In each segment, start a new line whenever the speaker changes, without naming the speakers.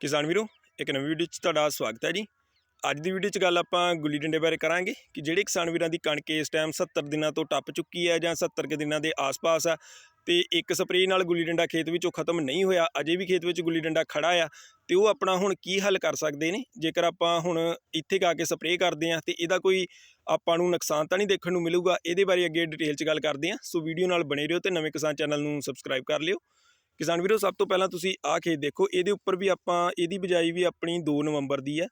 ਕਿਸਾਨ ਵੀਰੋ, ਇੱਕ ਨਵੀਂ ਵੀਡੀਓ 'ਚ ਤੁਹਾਡਾ ਸਵਾਗਤ ਹੈ ਜੀ। ਅੱਜ ਦੀ ਵੀਡੀਓ 'ਚ ਗੱਲ ਆਪਾਂ ਗੁੱਲੀ ਡੰਡੇ ਬਾਰੇ ਕਰਾਂਗੇ ਕਿ ਜਿਹੜੇ ਕਿਸਾਨ ਵੀਰਾਂ ਦੀ ਕਣਕ ਇਸ ਟਾਈਮ 70 ਦਿਨਾਂ ਤੋਂ ਟੱਪ ਚੁੱਕੀ ਹੈ ਜਾਂ 70 ਕੁ ਦਿਨਾਂ ਦੇ ਆਸ-ਪਾਸ ਆ ਤੇ ਇੱਕ ਸਪਰੇਅ ਨਾਲ ਗੁੱਲੀ ਡੰਡਾ ਖੇਤ ਵਿੱਚੋਂ ਖਤਮ ਨਹੀਂ ਹੋਇਆ, ਅਜੇ ਵੀ ਖੇਤ ਵਿੱਚ ਗੁੱਲੀ ਡੰਡਾ ਖੜਾ ਆ ਤੇ ਉਹ ਆਪਣਾ ਹੁਣ ਕੀ ਹੱਲ ਕਰ ਸਕਦੇ ਨੇ? ਜੇਕਰ ਆਪਾਂ ਹੁਣ ਇੱਥੇ ਕਾ ਕੇ ਸਪਰੇਅ ਕਰਦੇ ਆ ਤੇ ਇਹਦਾ ਕੋਈ ਆਪਾਂ ਨੂੰ ਨੁਕਸਾਨ ਤਾਂ ਨਹੀਂ ਦੇਖਣ ਨੂੰ ਮਿਲੂਗਾ, ਇਹਦੇ ਬਾਰੇ ਅੱਗੇ ਡਿਟੇਲ 'ਚ ਗੱਲ ਕਰਦੇ ਆ ਸੋ ਵੀਡੀਓ ਨਾਲ ਬਣੇ ਰਹੋ ਤੇ ਨਵੇਂ ਕਿਸਾਨ ਚੈਨਲ ਨੂੰ ਸਬਸਕ੍ਰਾਈਬ ਕਰ ਲਿਓ। ਕਿਸਾਨ ਵੀਰੋ, ਸਭ ਤੋਂ ਪਹਿਲਾਂ ਤੁਸੀਂ ਆਹ ਖੇਤ ਦੇਖੋ, ਇਹਦੇ ਉੱਪਰ ਵੀ ਆਪਾਂ, ਇਹਦੀ ਬਿਜਾਈ ਵੀ ਆਪਣੀ 2 ਨਵੰਬਰ ਦੀ ਹੈ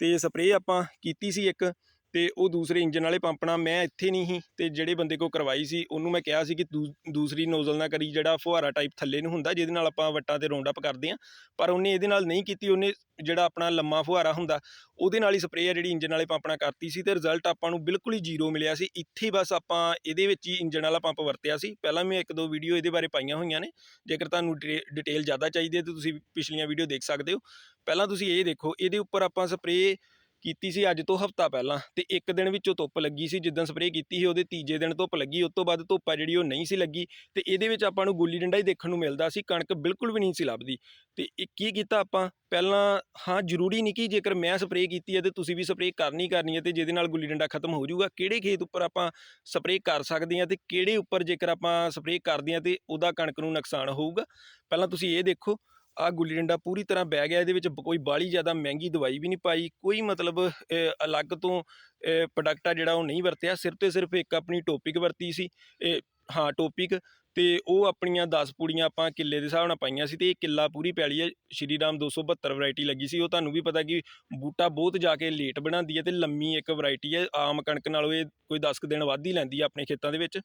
ਤੇ ਸਪਰੇਅ ਆਪਾਂ ਕੀਤੀ ਸੀ ਇੱਕ। ਤੇ ਉਹ ਦੂਸਰੇ ਇੰਜਨ ਵਾਲੇ ਪੰਪ ਨਾਲ ਮੈਂ ਇੱਥੇ ਨਹੀਂ ਸੀ ਤੇ ਜਿਹੜੇ ਬੰਦੇ ਕੋ ਕਰਵਾਈ ਸੀ, ਉਹਨੂੰ ਮੈਂ ਕਿਹਾ ਸੀ ਕਿ ਦੂ- ਦੂਸਰੀ ਨੋਜ਼ਲ ਨਾ ਕਰੀ, ਜਿਹੜਾ ਫੁਹਾਰਾ ਟਾਈਪ ਥੱਲੇ ਨੂੰ ਹੁੰਦਾ, ਜਿਹਦੇ ਨਾਲ ਆਪਾਂ ਵੱਟਾਂ ਤੇ ਰੌਂਡ ਅਪ ਕਰਦੇ ਆ ਪਰ ਉਹਨੇ ਇਹਦੇ ਨਾਲ ਨਹੀਂ ਕੀਤੀ, ਉਹਨੇ ਜਿਹੜਾ ਆਪਣਾ ਲੰਮਾ ਫੁਹਾਰਾ ਹੁੰਦਾ, ਉਹਦੇ ਨਾਲ ਹੀ ਸਪਰੇਅ ਆ ਜਿਹੜੀ ਇੰਜਨ ਵਾਲੇ ਪੰਪ ਨਾਲ ਕਰਤੀ ਸੀ ਤੇ ਰਿਜ਼ਲਟ ਆਪਾਂ ਨੂੰ ਬਿਲਕੁਲ ਹੀ ਜ਼ੀਰੋ ਮਿਲਿਆ ਸੀ। ਇੱਥੇ ਹੀ ਬਸ ਆਪਾਂ ਇਹਦੇ ਵਿੱਚ ਹੀ ਇੰਜਨ ਵਾਲਾ ਪੰਪ ਵਰਤਿਆ ਸੀ। ਪਹਿਲਾਂ ਵੀ ਇੱਕ ਦੋ ਵੀਡੀਓ ਇਹਦੇ ਬਾਰੇ ਪਾਈਆਂ ਹੋਈਆਂ ਨੇ। ਜੇਕਰ ਤੁਹਾਨੂੰ ਡਿਟੇਲ ਜ਼ਿਆਦਾ ਚਾਹੀਦੀ ਹੈ ਤਾਂ ਤੁਸੀਂ ਪਿਛਲੀਆਂ ਵੀਡੀਓ ਦੇਖ ਸਕਦੇ ਹੋ। ਪਹਿਲਾਂ ਤੁਸੀਂ ਇਹ ਦੇਖੋ, ਇਹਦੇ ਉੱਪਰ ਆਪਾਂ ਸਪਰੇਅ ਕੀਤੀ ਸੀ ਅੱਜ ਤੋਂ ਹਫਤਾ ਪਹਿਲਾਂ ਤੇ ਇੱਕ ਦਿਨ ਵਿੱਚੋਂ ਧੁੱਪ ਲੱਗੀ ਸੀ ਜਿੱਦਾਂ ਸਪਰੇਅ ਕੀਤੀ ਸੀ ਉਹਦੇ ਤੀਜੇ ਦਿਨ ਧੁੱਪ ਲੱਗੀ, ਉਸ ਤੋਂ ਬਾਅਦ ਧੁੱਪ ਆ ਜਿਹੜੀ ਉਹ ਨਹੀਂ ਸੀ ਲੱਗੀ ਤੇ ਇਹਦੇ ਵਿੱਚ ਆਪਾਂ ਨੂੰ ਗੁੱਲੀ ਡੰਡਾ ਹੀ ਦੇਖਣ ਨੂੰ ਮਿਲਦਾ ਸੀ, ਕਣਕ ਬਿਲਕੁਲ ਵੀ ਨਹੀਂ ਸੀ ਲੱਭਦੀ। ਤੇ ਇਹ ਕੀ ਕੀਤਾ ਆਪਾਂ? ਪਹਿਲਾਂ ਹਾਂ, ਜ਼ਰੂਰੀ ਨਹੀਂ ਕਿ ਜੇਕਰ ਮੈਂ ਸਪਰੇਅ ਕੀਤੀ ਹੈ ਤੇ ਤੁਸੀਂ ਵੀ ਸਪਰੇਅ ਕਰਨੀ ਕਰਨੀ ਹੈ ਤੇ ਜਿਹਦੇ ਨਾਲ ਗੁੱਲੀ ਡੰਡਾ ਖਤਮ ਹੋ ਜਾਊਗਾ, ਕਿਹੜੇ ਖੇਤ ਉੱਪਰ ਆਪਾਂ ਸਪਰੇਅ ਕਰ ਸਕਦੇ ਹਾਂ ਤੇ ਕਿਹੜੇ ਉੱਪਰ ਜੇਕਰ ਆਪਾਂ ਸਪਰੇਅ ਕਰਦੇ ਹਾਂ ਤੇ ਉਹਦਾ ਕਣਕ ਨੂੰ ਨੁਕਸਾਨ ਹੋਊਗਾ? ਪਹਿਲਾਂ ਤੁਸੀਂ ਇਹ ਦੇਖੋ ਆ ਗੁੱਲੀ ਡੰਡਾ ਪੂਰੀ ਤਰ੍ਹਾਂ ਬਹਿ ਗਿਆ, ਇਹਦੇ ਵਿੱਚ ਕੋਈ ਬਾਹਲੀ ਜ਼ਿਆਦਾ ਮਹਿੰਗੀ ਦਵਾਈ ਵੀ ਨਹੀਂ ਪਾਈ, ਕੋਈ ਮਤਲਬ ਅਲੱਗ ਤੋਂ ਪ੍ਰੋਡਕਟ ਆ ਜਿਹੜਾ ਉਹ ਨਹੀਂ ਵਰਤਿਆ, ਸਿਰਫ ਤੇ ਸਿਰਫ ਇੱਕ ਆਪਣੀ ਟੋਪਿਕ ਵਰਤੀ ਸੀ, ਇਹ, ਹਾਂ ਟੋਪਿਕ ਤੇ ਉਹ ਆਪਣੀਆਂ 10 ਪੂੜੀਆਂ ਆਪਾਂ ਕਿੱਲੇ ਦੇ ਹਿਸਾਬ ਨਾਲ ਪਾਈਆਂ ਸੀ ਤੇ ਇਹ ਕਿੱਲਾ ਪੂਰੀ ਪੈਲੀ ਹੈ ਸ਼੍ਰੀ ਰਾਮ 272 ਵੈਰਾਈਟੀ ਲੱਗੀ ਸੀ, ਉਹ ਤੁਹਾਨੂੰ ਵੀ ਪਤਾ ਕਿ ਬੂਟਾ ਬਹੁਤ ਜਾ ਕੇ ਲੇਟ ਬਣਾਉਂਦੀ ਹੈ ਤੇ ਲੰਮੀ ਇੱਕ ਵੈਰਾਈਟੀ ਹੈ ਆਮ ਕਣਕ ਨਾਲੋਂ ਇਹ ਕੋਈ 10 ਕੁ ਦਿਨ ਵੱਧ ਹੀ ਲੈਂਦੀ ਹੈ ਆਪਣੇ ਖੇਤਾਂ ਦੇ ਵਿੱਚ,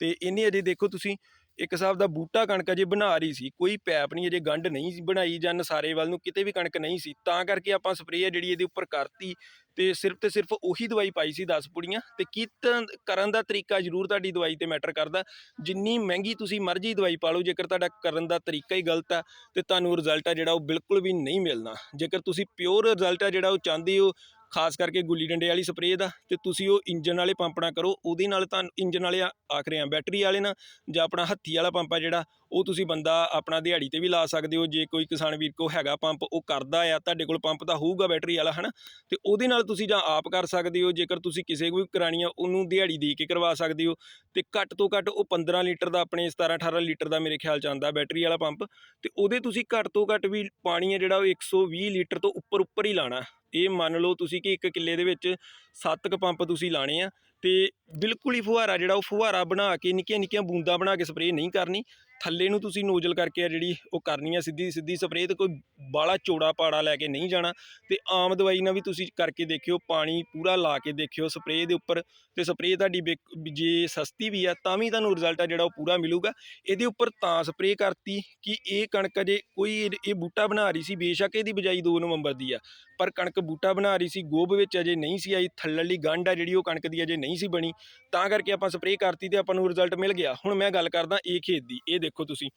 ਤੇ ਇਹਨੇ ਅਜੇ ਦੇਖੋ ਤੁਸੀਂ ਇੱਕ ਹਿਸਾਬ ਦਾ ਬੂਟਾ ਕਣਕ ਅਜੇ ਬਣਾ ਰਹੀ ਸੀ, ਕੋਈ ਪੈਪ ਨਹੀਂ, ਅਜੇ ਗੰਢ ਨਹੀਂ ਸੀ ਬਣਾਈ ਜਾਂ ਨਸਾਰੇ ਵੱਲ ਨੂੰ ਕਿਤੇ ਵੀ ਕਣਕ ਨਹੀਂ ਸੀ, ਤਾਂ ਕਰਕੇ ਆਪਾਂ ਸਪਰੇਅ ਜਿਹੜੀ ਇਹਦੇ ਉੱਪਰ ਕਰਤੀ ਤੇ ਸਿਰਫ ਤੇ ਸਿਰਫ ਉਹੀ ਦਵਾਈ ਪਾਈ ਸੀ 10 ਪੁੜੀਆਂ ਤੇ ਕੀਤਨ ਕਰਨ ਦਾ ਤਰੀਕਾ ਜ਼ਰੂਰ ਤੁਹਾਡੀ ਦਵਾਈ ਤੇ ਮੈਟਰ ਕਰਦਾ, ਜਿੰਨੀ ਮਹਿੰਗੀ ਤੁਸੀਂ ਮਰਜ਼ੀ ਦਵਾਈ ਪਾ ਲਓ, ਜੇਕਰ ਤੁਹਾਡਾ ਕਰਨ ਦਾ ਤਰੀਕਾ ਹੀ ਗਲਤ ਆ ਤੇ ਤੁਹਾਨੂੰ ਰਿਜ਼ਲਟ ਆ ਜਿਹੜਾ ਉਹ ਬਿਲਕੁਲ ਵੀ ਨਹੀਂ ਮਿਲਣਾ, ਜੇਕਰ ਤੁਸੀਂ ਪਿਓਰ ਰਿਜ਼ਲਟ ਆ ਜਿਹੜਾ ਉਹ ਚਾਹੁੰਦੇ ਹੋ ਖਾਸ ਕਰਕੇ ਗੁੱਲੀ ਡੰਡੇ ਵਾਲੀ ਸਪਰੇਅ ਦਾ, ਤੇ ਤੁਸੀਂ ਉਹ ਇੰਜਨ ਵਾਲੇ ਪੰਪ ਨਾ ਕਰੋ, ਉਹਦੇ ਨਾਲ ਤਾਂ ਇੰਜਨ ਵਾਲੇ ਆ- ਆਖ ਰਹੇ ਆ, ਬੈਟਰੀ ਵਾਲੇ ਨਾ, ਜਾਂ ਆਪਣਾ ਹੱਥੀ ਵਾਲਾ ਪੰਪ ਆ ਜਿਹੜਾ, ਉਹ ਤੁਸੀਂ ਬੰਦਾ ਆਪਣਾ ਦਿਹਾੜੀ ਤੇ ਵੀ ਲਾ ਸਕਦੇ ਹੋ, ਜੇ ਕੋਈ ਕਿਸਾਨ ਵੀਰ ਕੋ ਹੈਗਾ ਪੰਪ, ਉਹ ਕਰਦਾ ਆ, ਤੁਹਾਡੇ ਕੋਲ ਪੰਪ ਤਾਂ ਹੋਊਗਾ ਬੈਟਰੀ ਵਾਲਾ, ਹਨਾ? ਤੇ ਉਹਦੇ ਨਾਲ ਤੁਸੀਂ ਜਾਂ ਆਪ ਕਰ ਸਕਦੇ ਹੋ, ਜੇਕਰ ਤੁਸੀਂ ਕਿਸੇ ਕੋਈ ਕਰਾਣੀ ਆ, ਉਹਨੂੰ ਦਿਹਾੜੀ ਦੇ ਕੇ ਕਰਵਾ ਸਕਦੇ ਹੋ, ਤੇ ਘੱਟ ਤੋਂ ਘੱਟ ਉਹ 15 ਲੀਟਰ ਦਾ, ਆਪਣੇ 17 18 ਲੀਟਰ ਦਾ ਮੇਰੇ ਖਿਆਲ ਚ ਆਉਂਦਾ ਬੈਟਰੀ ਵਾਲਾ ਪੰਪ, ਤੇ ਉਹਦੇ ਤੁਸੀਂ ਘੱਟ ਤੋਂ ਘੱਟ ਵੀ ਪਾਣੀ ਹੈ ਜਿਹੜਾ ਉਹ 120 ਲੀਟਰ ਤੋਂ ਉੱਪਰ ਉੱਪਰ ਹੀ ਲਾਣਾ। ਇਹ ਮੰਨ ਲਓ ਤੁਸੀਂ ਕਿ ਇੱਕ ਕਿੱਲੇ ਦੇ ਵਿੱਚ ਸੱਤ ਕ ਪੰਪ ਤੁਸੀਂ ਲਾਣੇ ਆ, ਤੇ ਬਿਲਕੁਲ ਹੀ ਫੁਹਾਰਾ ਜਿਹੜਾ ਉਹ ਫੁਹਾਰਾ ਬਣਾ ਕੇ ਨਿੱਕੀਆਂ ਨਿੱਕੀਆਂ ਬੂੰਦਾਂ ਬਣਾ ਕੇ ਸਪਰੇਅ ਨਹੀਂ ਕਰਨੀ। ਥੱਲੇ ਨੂੰ ਤੁਸੀਂ ਨੋਜ਼ਲ ਕਰਕੇ ਆ ਜਿਹੜੀ ਉਹ ਕਰਨੀ ਆ, ਸਿੱਧੀ ਸਿੱਧੀ ਸਪਰੇਅ ਤੇ ਕੋਈ ਬਾਲਾ ਚੌੜਾ ਪਾੜਾ ਲੈ ਕੇ ਨਹੀਂ ਜਾਣਾ ਤੇ ਆਮ ਦਵਾਈ ਨਾਲ ਵੀ ਤੁਸੀਂ ਕਰਕੇ ਦੇਖਿਓ, ਪਾਣੀ ਪੂਰਾ ਲਾ ਕੇ ਦੇਖਿਓ ਸਪਰੇਅ ਦੇ ਉੱਪਰ ਤੇ ਸਪਰੇਅ ਤੁਹਾਡੀ ਬਿਕ- ਜੇ ਸਸਤੀ ਵੀ ਆ ਤਾਂ ਵੀ ਤੁਹਾਨੂੰ ਰਿਜ਼ਲਟ ਆ ਜਿਹੜਾ ਉਹ ਪੂਰਾ ਮਿਲੂਗਾ। ਇਹਦੇ ਉੱਪਰ ਤਾਂ ਸਪਰੇਅ ਕਰਤੀ ਕਿ ਇਹ ਕਣਕ ਅਜੇ ਕੋਈ ਇਹ- ਬੂਟਾ ਬਣਾ ਰਹੀ ਸੀ, ਬੇਸ਼ੱਕ ਇਹਦੀ ਬਿਜਾਈ 2 ਨਵੰਬਰ ਦੀ ਆ, ਪਰ ਕਣਕ ਬੂਟਾ ਬਣਾ ਰਹੀ ਸੀ ਗੋਭ ਵਿੱਚ ਅਜੇ ਨਹੀਂ ਸੀ ਆਈ ਥੱਲੜੀ ਗੰਢ ਆ ਜਿਹੜੀ ਉਹ ਕਣਕ ਦੀ ਅਜੇ ਨਹੀਂ ਸੀ ਬਣੀ। ਤਾਂ ਕਰਕੇ ਆਪਾਂ ਸਪਰੇਅ ਕਰਤੀ ਤੇ ਆਪਾਂ ਨੂੰ ਰਿਜ਼ਲਟ ਮਿਲ ਗਿਆ। ਹੁਣ ਮੈਂ ਗੱਲ ਕਰਦਾ ਇਹ ਖੇਤ ਦੀ, ਇਹ ਦੇਖੋ। ਦੇਖੋ ਤੁਸੀਂ।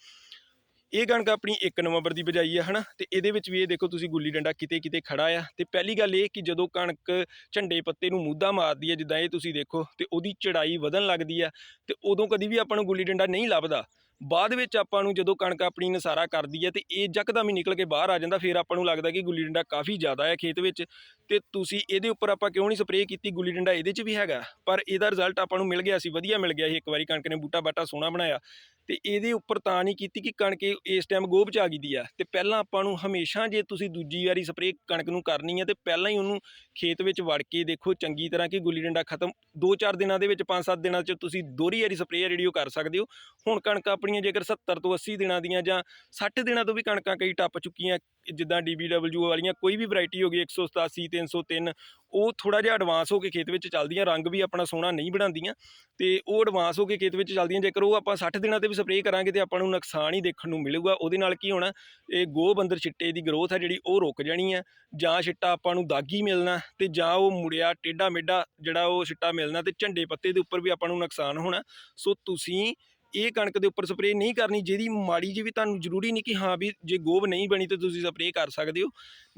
ਇਹ ਕਣਕ ਆਪਣੀ 1 ਨਵੰਬਰ ਦੀ ਬਜਾਈ ਹੈ ਹਨਾ? ਤੇ ਇਹਦੇ ਵਿੱਚ ਵੀ ਇਹ ਦੇਖੋ ਤੁਸੀਂ ਗੁੱਲੀ ਡੰਡਾ ਕਿਤੇ ਕਿਤੇ ਖੜਾ ਆ। ਤੇ ਪਹਿਲੀ ਗੱਲ ਇਹ ਕਿ ਜਦੋਂ ਕਣਕ ਝੰਡੇ ਪੱਤੇ ਨੂੰ ਮੂਧਾ ਮਾਰਦੀ ਹੈ ਜਿੱਦਾਂ ਇਹ ਤੁਸੀਂ ਦੇਖੋ, ਤੇ ਉਹਦੀ ਚੜਾਈ ਵਧਣ ਲੱਗਦੀ ਆ, ਤੇ ਉਦੋਂ ਕਦੀ ਵੀ ਆਪਾਂ ਨੂੰ ਗੁੱਲੀ ਡੰਡਾ ਨਹੀਂ ਲੱਭਦਾ। ਬਾਅਦ ਵਿੱਚ ਆਪਾਂ ਨੂੰ ਜਦੋਂ ਕਣਕ ਆਪਣੀ ਨਸਾਰਾ ਕਰਦੀ ਹੈ ਤੇ ਇਹ ਜਕਦਮ ਹੀ ਨਿਕਲ ਕੇ ਬਾਹਰ ਆ ਜਾਂਦਾ, ਫਿਰ ਆਪਾਂ ਨੂੰ ਲੱਗਦਾ ਕਿ ਗੁੱਲੀ ਡੰਡਾ ਕਾਫੀ ਜ਼ਿਆਦਾ ਹੈ ਖੇਤ ਵਿੱਚ। ਤੇ ਤੁਸੀਂ ਇਹਦੇ ਉੱਪਰ ਆਪਾਂ ਕਿਉਂ ਨਹੀਂ ਸਪਰੇਅ ਕੀਤੀ? ਗੁੱਲੀ ਡੰਡਾ ਇਹਦੇ 'ਚ ਵੀ ਹੈਗਾ। ਪਰ ਇਹਦਾ ਰਿਜ਼ਲਟ ਆਪਾਂ ਨੂੰ ਮਿਲ ਗਿਆ ਸੀ, ਵਧੀਆ ਮਿਲ ਗਿਆ ਸੀ। ਇੱਕ ਵਾਰੀ ਕਣਕ ਨੇ ਬੂਟਾ ਬਾਟਾ ਸੋਹਣਾ ਬਣਾਇਆ। ਤੇ ਇਹਦੇ ਉੱਪਰ ਤਾਂ ਨਹੀਂ ਕੀਤੀ ਕਿ ਕਣਕ ਇਸ ਟਾਈਮ ਗੋਭ ਚ ਆ ਗਈ ਦੀ ਆ। ਤੇ ਪਹਿਲਾਂ ਆਪਾਂ ਨੂੰ ਹਮੇਸ਼ਾ ਜੇ ਤੁਸੀਂ ਦੂਜੀ ਵਾਰੀ ਸਪਰੇਅ ਕਣਕ ਨੂੰ ਕਰਨੀ ਹੈ ਤੇ ਪਹਿਲਾਂ ਹੀ ਉਹਨੂੰ ਖੇਤ ਵਿੱਚ ਵੜ ਕੇ ਦੇਖੋ ਚੰਗੀ ਤਰ੍ਹਾਂ ਕਿ ਗੁੱਲੀ ਡੰਡਾ ਖਤਮ। 2-4 ਦਿਨਾਂ ਦੇ ਵਿੱਚ 5-7 ਦਿਨਾਂ 'ਚ ਤੁਸੀਂ ਦੋਹਰੀ ਵਾਰੀ ਸਪਰੇਅ ਜਿਹੜੀ ਉਹ ਕਰ ਸਕਦੇ ਹੋ। ਹੁਣ ਕਣਕ ਆਪਣੀਆਂ ਜੇਕਰ 70 ਤੋਂ 80 ਦਿਨਾਂ ਦੀਆਂ ਜਾਂ 60 ਦਿਨਾਂ ਤੋਂ ਵੀ ਕਣਕਾਂ ਕਈ ਟੱਪ ਚੁੱਕੀਆਂ, ਜਿੱਦਾਂ DBW ਵਾਲੀਆਂ, ਕੋਈ ਵੀ ਵੈਰਾਈਟੀ ਹੋ ਗਈ 187 303 ਉਹ ਥੋੜਾ ਜਿਹਾ ਐਡਵਾਂਸ ਹੋ ਕੇ ਖੇਤ ਵਿੱਚ ਚੱਲਦੀਆਂ, ਰੰਗ ਵੀ ਆਪਣਾ ਸੋਹਣਾ ਨਹੀਂ ਬਣਾਉਂਦੀਆਂ ਤੇ ਉਹ ਐਡਵਾਂਸ ਹੋ ਕੇ ਖੇਤ ਵਿੱਚ ਚੱਲਦੀਆਂ, ਜੇਕਰ ਉਹ ਆਪਾਂ 60 ਦਿਨਾਂ ਤੇ ਵੀ ਸਪਰੇਅ ਕਰਾਂਗੇ ਤੇ ਆਪਾਂ ਨੂੰ ਨੁਕਸਾਨ ਹੀ ਦੇਖਣ ਨੂੰ ਮਿਲੂਗਾ। ਉਹਦੇ ਨਾਲ ਕੀ ਹੋਣਾ, ਇਹ ਗੋਹ ਬੰਦਰ ਛਿੱਟੇ ਦੀ ਗਰੋਥ ਹੈ ਜਿਹੜੀ, ਉਹ ਰੁਕ ਜਾਣੀ ਹੈ ਜਾਂ ਛਿੱਟਾ ਆਪਾਂ ਨੂੰ ਦਾਗੀ ਮਿਲਣਾ ਤੇ ਜਾਂ ਉਹ ਮੁੜਿਆ ਟੇਢਾ ਮੇਢਾ ਜਿਹੜਾ ਉਹ ਛਿੱਟਾ ਮਿਲਣਾ ਤੇ ਝੰਡੇ ਪੱਤੇ ਦੇ ਉੱਪਰ ਵੀ ਆਪਾਂ ਨੂੰ ਨੁਕਸਾਨ ਹੋਣਾ। ਸੋ ਤੁਸੀਂ ਇਹ ਕਣਕ ਦੇ ਉੱਪਰ ਸਪਰੇਅ ਨਹੀਂ ਕਰਨੀ, ਜਿਹਦੀ ਮਾੜੀ ਜੀ ਵੀ ਤੁਹਾਨੂੰ ਜ਼ਰੂਰੀ ਨਹੀਂ ਕਿ ਹਾਂ ਵੀ ਜੇ ਗੋਬ ਨਹੀਂ ਬਣੀ ਤੇ ਤੁਸੀਂ ਸਪਰੇਅ ਕਰ ਸਕਦੇ ਹੋ।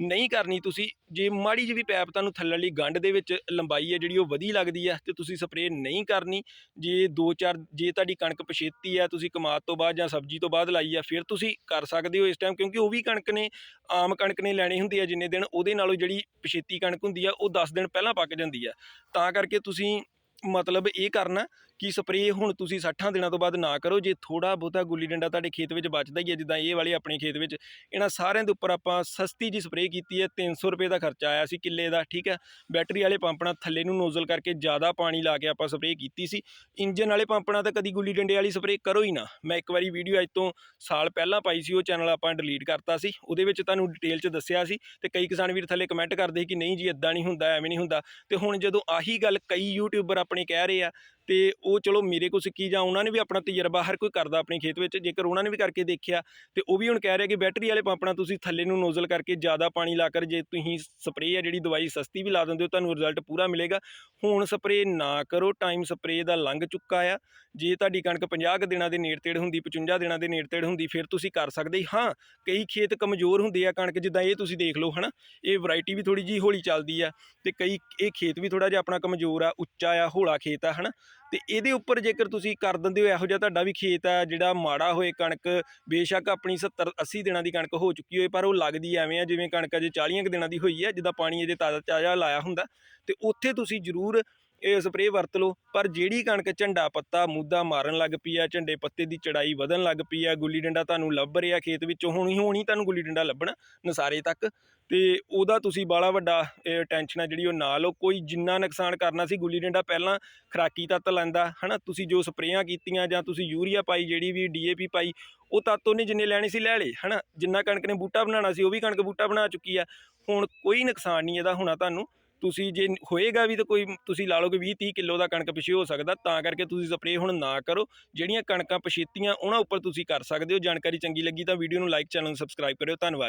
ਨਹੀਂ ਕਰਨੀ ਤੁਸੀਂ, ਜੇ ਮਾੜੀ ਜੀ ਵੀ ਪੈਪ ਤੁਹਾਨੂੰ ਥੱਲਣ ਲਈ ਗੰਢ ਦੇ ਵਿੱਚ ਲੰਬਾਈ ਹੈ ਜਿਹੜੀ ਉਹ ਵਧੀ ਲੱਗਦੀ ਹੈ ਤੇ ਤੁਸੀਂ ਸਪਰੇਅ ਨਹੀਂ ਕਰਨੀ, ਜੇ 2-4 ਜੇ ਤੁਹਾਡੀ ਕਣਕ ਪਛੇਤੀ ਹੈ, ਤੁਸੀਂ ਕਮਾਦ ਤੋਂ ਬਾਅਦ ਜਾਂ ਸਬਜ਼ੀ ਤੋਂ ਬਾਅਦ ਲਾਈ ਹੈ, ਫਿਰ ਤੁਸੀਂ ਕਰ ਸਕਦੇ ਹੋ ਇਸ ਟਾਈਮ ਕਿਉਂਕਿ ਉਹ ਵੀ ਕਣਕ ਨੇ, ਆਮ ਕਣਕ ਨੇ ਲੈਣੀ ਹੁੰਦੀ ਆ ਜਿੰਨੇ ਦਿਨ, ਉਹਦੇ ਨਾਲੋਂ ਜਿਹੜੀ ਪਛੇਤੀ ਕਣਕ ਹੁੰਦੀ ਆ ਉਹ 10 ਦਿਨ ਪਹਿਲਾਂ ਪੱਕ ਜਾਂਦੀ ਆ ਤਾਂ ਕਰਕੇ ਤੁਸੀਂ ਮਤਲਬ ਇਹ ਕਰਨਾ ਕਿ ਸਪਰੇਅ ਹੁਣ ਤੁਸੀਂ 60 ਦਿਨਾਂ ਤੋਂ ਬਾਅਦ ਨਾ ਕਰੋ, ਜੇ ਥੋੜਾ ਬਹੁਤਾ ਗੁੱਲੀ ਡੰਡਾ ਤੁਹਾਡੇ ਖੇਤ ਵਿੱਚ ਬਚਦਾ ਹੀ ਹੈ, ਜਿੱਦਾਂ ਇਹ ਵਾਲੇ ਆਪਣੇ ਖੇਤ ਵਿੱਚ, ਇਹਨਾਂ ਸਾਰਿਆਂ ਦੇ ਉੱਪਰ ਆਪਾਂ ਸਸਤੀ ਜੀ ਸਪਰੇਅ ਕੀਤੀ ਹੈ 300 ਰੁਪਏ ਦਾ ਖਰਚਾ ਆਇਆ ਸੀ ਕਿੱਲੇ ਦਾ, ਠੀਕ ਹੈ। ਬੈਟਰੀ ਵਾਲੇ ਪੰਪ ਨਾਲ ਥੱਲੇ ਨੂੰ ਨੋਜ਼ਲ ਕਰਕੇ ਜ਼ਿਆਦਾ ਪਾਣੀ ਲਾ ਕੇ ਆਪਾਂ ਸਪਰੇਅ ਕੀਤੀ ਸੀ। ਇੰਜਨ ਵਾਲੇ ਪੰਪ ਨਾਲ ਤਾਂ ਕਦੀ ਗੁੱਲੀ ਡੰਡੇ ਵਾਲੀ ਸਪਰੇਅ ਕਰੋ ਹੀ ਨਾ। ਮੈਂ ਇੱਕ ਵਾਰੀ ਵੀਡੀਓ ਅੱਜ ਤੋਂ ਸਾਲ ਪਹਿਲਾਂ ਪਾਈ ਸੀ, ਉਹ ਚੈਨਲ ਆਪਾਂ ਡਿਲੀਟ ਕਰਤਾ ਸੀ। ਉਹਦੇ ਵਿੱਚ ਤੁਹਾਨੂੰ ਡਿਟੇਲ 'ਚ ਦੱਸਿਆ ਸੀ ਤੇ ਕਈ ਕਿਸਾਨ ਵੀਰ ਥੱਲੇ ਕਮੈਂਟ ਕਰਦੇ ਕਿ ਨਹੀਂ ਜੀ ਇਦਾਂ ਨਹੀਂ ਹੁੰਦਾ, ਐਵੇਂ ਨਹੀਂ ਹੁੰਦਾ। ਤੇ ਹੁਣ ਜਦੋਂ ਆਹੀ ਗੱਲ ਕਈ ਯੂਟਿਊਬਰ ਆਪਣੀ ਕਹਿ ਰਹੇ ਆ ਤੇ ਉਹ ਚਲੋ ਮੇਰੇ ਕੋਲ ਸਿੱਖੀ ਜਾਂ ਉਹਨਾਂ ਨੇ ਵੀ ਆਪਣਾ ਤਜਰਬਾ ਹਰ ਕੋਈ ਕਰਦਾ ਆਪਣੇ ਖੇਤ ਵਿੱਚ, ਜੇਕਰ ਉਹਨਾਂ ਨੇ ਵੀ ਕਰਕੇ ਦੇਖਿਆ, ਤੇ ਉਹ ਵੀ ਹੁਣ ਕਹਿ ਰਿਹਾ ਕਿ ਬੈਟਰੀ ਵਾਲੇ ਪੰਪ ਨਾਲ ਤੁਸੀਂ ਥੱਲੇ ਨੂੰ ਨੋਜ਼ਲ ਕਰਕੇ ਜ਼ਿਆਦਾ ਪਾਣੀ ਲਾ ਕਰ, ਜੇ ਤੁਸੀਂ ਸਪਰੇਅ ਆ ਜਿਹੜੀ ਦਵਾਈ ਸਸਤੀ ਵੀ ਲਾ ਦਿੰਦੇ ਹੋ, ਤੁਹਾਨੂੰ ਰਿਜ਼ਲਟ ਪੂਰਾ ਮਿਲੇਗਾ। ਹੁਣ ਸਪਰੇਅ ਨਾ ਕਰੋ ਟਾਈਮ ਸਪਰੇਅ ਦਾ ਲੰਘ ਚੁੱਕਾ ਆ। ਜੇ ਤੁਹਾਡੀ ਕਣਕ 50 ਕੁ ਦਿਨਾਂ ਦੇ ਨੇੜੇ ਤੇੜ ਹੁੰਦੀ 55 ਦਿਨਾਂ ਦੇ ਨੇੜੇ ਤੇੜ ਹੁੰਦੀ, ਫਿਰ ਤੁਸੀਂ ਕਰ ਸਕਦੇ ਹਾਂ। ਕਈ ਖੇਤ ਕਮਜ਼ੋਰ ਹੁੰਦੇ ਆ ਕਣਕ, ਜਿੱਦਾਂ ਇਹ ਤੁਸੀਂ ਦੇਖ ਲਓ, ਹਨਾ? ਇਹ ਵੈਰਾਈਟੀ ਵੀ ਥੋੜੀ ਜੀ ਹੌਲੀ ਚੱਲਦੀ ਆ ਤੇ ਕਈ, ਇਹ ਖੇਤ ਵੀ ਥੋੜਾ ਜਿਹਾ ਆਪਣਾ ਕਮਜ਼ੋਰ ਆ, ਉੱਚਾ ਆ, ਹੌਲਾ ਖੇਤ ਆ, ਹਨਾ? ਤੇ ਇਹਦੇ ਉੱਪਰ ਜੇਕਰ ਤੁਸੀਂ ਕਰ ਦਿੰਦੇ ਹੋ, ਇਹੋ ਜਿਹਾ ਤੁਹਾਡਾ ਵੀ ਖੇਤ ਆ, ਜਿਹੜਾ ਮਾੜਾ ਹੋਏ ਕਣਕ, ਬੇਸ਼ੱਕ ਆਪਣੀ 70 80 ਦਿਨਾਂ ਦੀ ਕਣਕ ਹੋ ਚੁੱਕੀ ਹੋਏ, ਪਰ ਉਹ ਲੱਗਦੀ ਐਵੇਂ ਆ, ਜਿਵੇਂ ਕਣਕ ਅਜੇ 40 ਕੁ ਦਿਨਾਂ ਦੀ ਹੋਈ ਹੈ ਜਿੱਦਾਂ ਪਾਣੀ ਅਜੇ ਤਾਜ਼ਾ ਤਾਜ਼ਾ ਲਾਇਆ ਹੁੰਦਾ, ਤੇ ਉੱਥੇ ਤੁਸੀਂ ਜ਼ਰੂਰ ਇਹ ਸਪਰੇਅ ਵਰਤ ਲਓ। ਪਰ ਜਿਹੜੀ ਕਣਕ ਝੰਡਾ ਪੱਤਾ ਮੂਦਾ ਮਾਰਨ ਲੱਗ ਪਈ ਆ, ਝੰਡੇ ਪੱਤੇ ਦੀ ਚੜਾਈ ਵਧਣ ਲੱਗ ਪਈ ਆ, ਗੁੱਲੀ ਡੰਡਾ ਤੁਹਾਨੂੰ ਲੱਭ ਰਿਹਾ ਖੇਤ ਵਿੱਚੋਂ, ਹੋਣੀ ਹੋਣੀ ਤੁਹਾਨੂੰ ਗੁੱਲੀ ਡੰਡਾ ਲੱਭਣਾ ਨਸਾਰੇ ਤੱਕ। ਤੇ ਉਹਦਾ ਤੁਸੀਂ ਬਾਲਾ ਵੱਡਾ ਟੈਨਸ਼ਨ ਆ ਜਿਹੜੀ ਉਹ ਨਾ ਲਓ। ਕੋਈ ਜਿੰਨਾ ਨੁਕਸਾਨ ਕਰਨਾ ਸੀ ਗੁੱਲੀ ਡੰਡਾ ਪਹਿਲਾਂ ਖਰਾਕੀ ਤੱਤ ਲੈਂਦਾ, ਹਨਾ? ਤੁਸੀਂ ਜੋ ਸਪਰੇਆਂ ਕੀਤੀਆਂ ਜਾਂ ਤੁਸੀਂ ਯੂਰੀਆ ਪਾਈ, ਜਿਹੜੀ ਵੀ ਡੀਏਪੀ ਪਾਈ, ਉਹ ਤੱਤ ਉਹਨੇ ਜਿੰਨੇ ਲੈਣੇ ਸੀ ਲੈ ਲਏ, ਹਨਾ? ਜਿੰਨਾ ਕਣਕ ਨੇ ਬੂਟਾ ਬਣਾਉਣਾ ਸੀ, ਉਹ ਵੀ ਕਣਕ ਬੂਟਾ ਬਣਾ ਚੁੱਕੀ ਆ। ਹੁਣ ਕੋਈ ਨੁਕਸਾਨ ਨਹੀਂ ਇਹਦਾ, ਹੋਣਾ ਤੁਹਾਨੂੰ ਤੁਸੀਂ ਜੇ ਹੋਏਗਾ ਵੀ ਤਾਂ ਕੋਈ ਤੁਸੀਂ ਲਾ ਲਓ ਕਿ 20 30 ਕਿਲੋ ਦਾ ਕਣਕ ਪਿਛੇ ਹੋ ਸਕਦਾ, ਤਾਂ ਕਰਕੇ ਤੁਸੀਂ ਸਪਰੇਅ ਹੁਣ ਨਾ ਕਰੋ। ਜਿਹੜੀਆਂ ਕਣਕਾਂ ਪਛੇਤੀਆਂ, ਉਹਨਾਂ ਉੱਪਰ ਤੁਸੀਂ ਕਰ ਸਕਦੇ ਹੋ। ਜਾਣਕਾਰੀ ਚੰਗੀ ਲੱਗੀ ਤਾਂ ਵੀਡੀਓ ਨੂੰ ਲਾਈਕ, ਚੈਨਲ ਨੂੰ ਸਬਸਕ੍ਰਾਈਬ ਕਰਿਓ। ਧੰਨਵਾਦ।